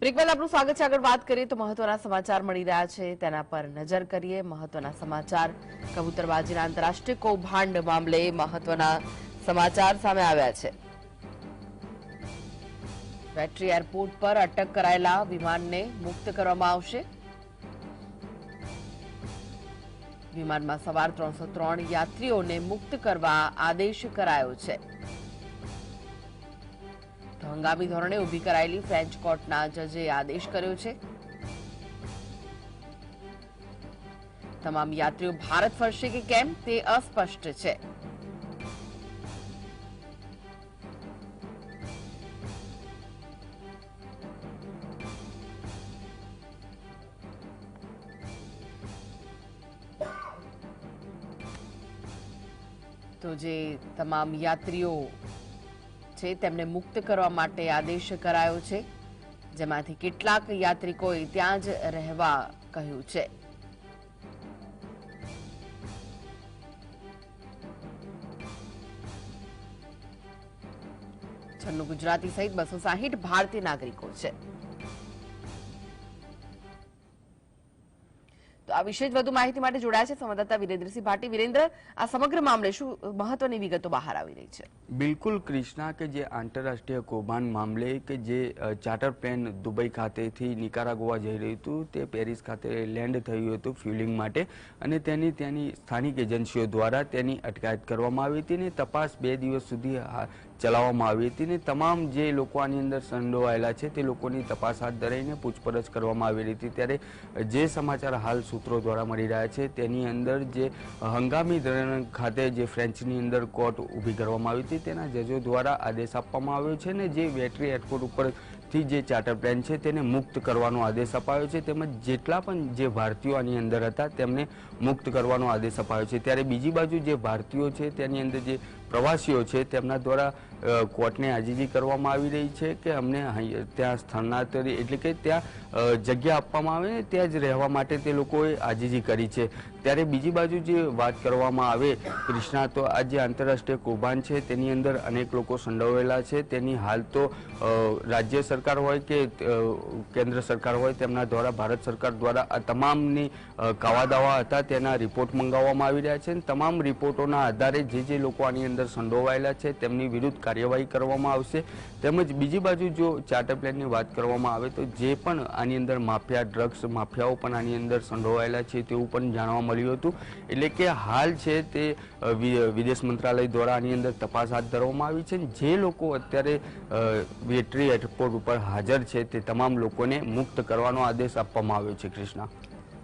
બ્રેકબાદ આપણું સ્વાગત છે. આગળ વાત કરીએ તો મહત્વના સમાચાર મળી રહ્યા છે. તેના પર નજર કરીએ. મહત્વના સમાચાર. કબૂતરબાજીના આંતરરાષ્ટ્રીય કૌભાંડ મામલે મહત્વના સમાચાર સામે આવ્યા છે. વેટરી એરપોર્ટ પર અટક કરાયેલા વિમાનને મુક્ત કરવામાં આવશે. વિમાનમાં સવાર ત્રણસો ત્રણ યાત્રીઓને મુક્ત કરવા આદેશ કરાયો છે. હંગામી ધોરણે ઊભી કરાયેલી ફ્રેન્ચ કોર્ટના જજે આદેશ કર્યો છે. તમામ યાત્રીઓ ભારત ફરશે કે કેમ તે અસ્પષ્ટ છે. તો જે તમામ યાત્રીઓ છે, તેમને મુક્ત કરવા માટે આદેશ કરાયો છે, જેમાંથી કેટલાક યાત્રિકોએ ત્યાં જ રહેવા કહ્યું છે. છન્નું ગુજરાતી સહિત બસો સાહીઠ ભારતીય નાગરિકો છે. તો આ વિશે જ વધુ માહિતી માટે જોડાયા છે સંવાદદાતા વિરેન્દ્રસિંહ ભાટી. વિરેન્દ્ર, આ સમગ્ર મામલે શું મહત્વની વિગતો બહાર આવી રહી છે? બિલકુલ ક્રિષ્ના કે જે આંતરરાષ્ટ્રીય કૌભાંડ મામલે કે જે ચાર્ટર પ્લેન દુબઈ ખાતેથી નિકારાગોવા જઈ રહ્યું હતું, તે પેરિસ ખાતે લેન્ડ થયું હતું ફ્યુલિંગ માટે અને તેની ત્યાંની સ્થાનિક એજન્સીઓ દ્વારા તેની અટકાયત કરવામાં આવી હતી અને તપાસ બે દિવસ સુધી ચલાવવામાં આવી હતી ને તમામ જે લોકો આની અંદર સંડોવાયેલા છે, તે લોકોની તપાસ હાથ ધરાઈને પૂછપરછ કરવામાં આવી હતી. ત્યારે જે સમાચાર હાલ સૂત્રો દ્વારા મળી રહ્યા છે, તેની અંદર જે હંગામી ધરણ ખાતે જે ફ્રેન્ચની અંદર કોર્ટ ઊભી કરવામાં આવી હતી, તેના જજો દ્વારા આદેશ આપવામાં આવ્યો છે ને જે વેટરી એરપોર્ટ ઉપરથી જે ચાર્ટર પ્લેન છે, તેને મુક્ત કરવાનો આદેશ અપાયો છે. તેમજ જેટલા પણ જે ભારતીયો આની અંદર હતા, તેમને મુક્ત કરવાનો આદેશ અપાયો છે. ત્યારે બીજી બાજુ જે ભારતીયો છે, તેની અંદર જે પ્રવાસીઓ છે, તેમના દ્વારા કોર્ટને આજીજી કરવામાં આવી રહી છે કે અમને ત્યાં સ્થળાંતરી એટલે કે ત્યાં જગ્યા આપવામાં આવે ને ત્યાં જ રહેવા માટે તે લોકોએ આજીજી કરી છે. ત્યારે બીજી બાજુ જે વાત કરવામાં આવે, કૃષ્ણા તો આ જે આંતરરાષ્ટ્રીય કૌભાંડ છે, તેની અંદર અનેક લોકો સંડોવેલા છે. તેની હાલ તો રાજ્ય સરકાર હોય કે કેન્દ્ર સરકાર હોય, તેમના દ્વારા ભારત સરકાર દ્વારા આ તમામની કાવાદાવા કાવા દાવા હતા, તેના રિપોર્ટ મંગાવવામાં આવી રહ્યા છે તમામ રિપોર્ટોના આધારે જે જે લોકો આની અંદર સંડોવાયેલા છે, તેમની વિરુદ્ધ કાર્યવાહી કરવામાં આવશે. તેમજ બીજી બાજુ જો ચાર્ટર પ્લેનની વાત કરવામાં આવે તો જે પણ આની અંદર માફિયા, ડ્રગ્સ, માફિયાઓ પણ આની અંદર સંડોવાયેલા છે તેવું પણ જાણવા મળ્યું હતું. એટલે કે હાલ છે તે વિદેશ મંત્રાલય દ્વારા આની અંદર તપાસ હાથ ધરવામાં આવી છે જે લોકો અત્યારે વેટરી એરપોર્ટ ઉપર હાજર છે તે તમામ લોકોને મુક્ત કરવાનો આદેશ આપવામાં આવ્યો છે, કૃષ્ણા.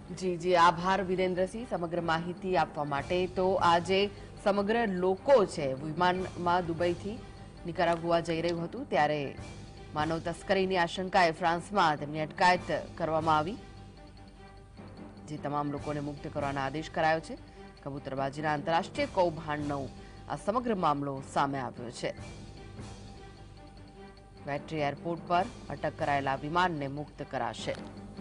જી જી, આભાર વિરેન્દ્રસિંહ સમગ્ર માહિતી આપવા માટે. તો આજે સમગ્ર લોકો છે, વિમાનમાં દુબઈથી નિકારાગુઆ જઈ રહ્યું હતું, ત્યારે માનવ તસ્કરીની આશંકાએ ફ્રાન્સમાં તેમની અટકાયત કરવામાં આવી, જે તમામ લોકોને મુક્ત કરવાના આદેશ કરાયો છે. કબૂતરબાજીના આંતરરાષ્ટ્રીય કૌભાંડનો આ સમગ્ર મામલો સામે આવ્યો છે. વેટરી એરપોર્ટ પર અટક કરાયેલા વિમાનને મુક્ત કરાશે.